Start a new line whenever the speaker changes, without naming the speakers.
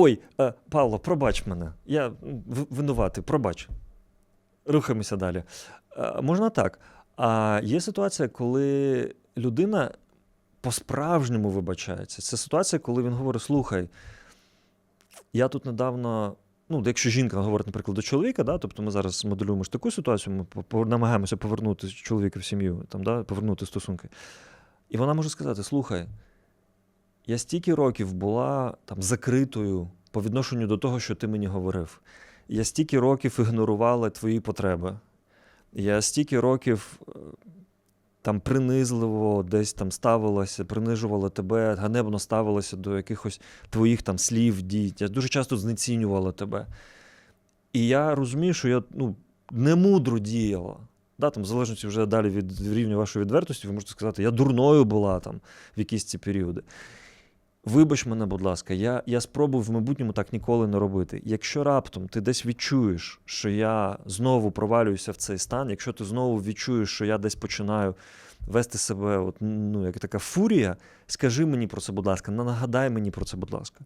Ой, е, Павло, пробач мене. Я винуватий, пробач. Рухаємося далі. Е, можна так. А є ситуація, коли людина по-справжньому вибачається. Це ситуація, коли він говорить: слухай, я тут недавно. Ну, якщо жінка говорить, наприклад, до чоловіка, да, тобто ми зараз моделюємо ж таку ситуацію, ми намагаємося повернути чоловіка в сім'ю, там, да, повернути стосунки. І вона може сказати: слухай, я стільки років була там закритою по відношенню до того, що ти мені говорив. Я стільки років ігнорувала твої потреби. Я стільки років е, там принизливо десь там ставилася, принижувала тебе, ганебно ставилася до якихось твоїх там слів, дій. Я дуже часто знецінювала тебе. І я розумію, що я ну, немудро діяла. Да, там, в залежності вже далі від рівня вашої відвертості, ви можете сказати, я дурною була там в якісь ці періоди. Вибач мене, будь ласка, я, я спробую в майбутньому так ніколи не робити. Якщо раптом ти десь відчуєш, що я знову провалююся в цей стан, якщо ти знову відчуєш, що я десь починаю вести себе, от, ну, як така фурія, скажи мені про це, будь ласка, нагадай мені про це, будь ласка.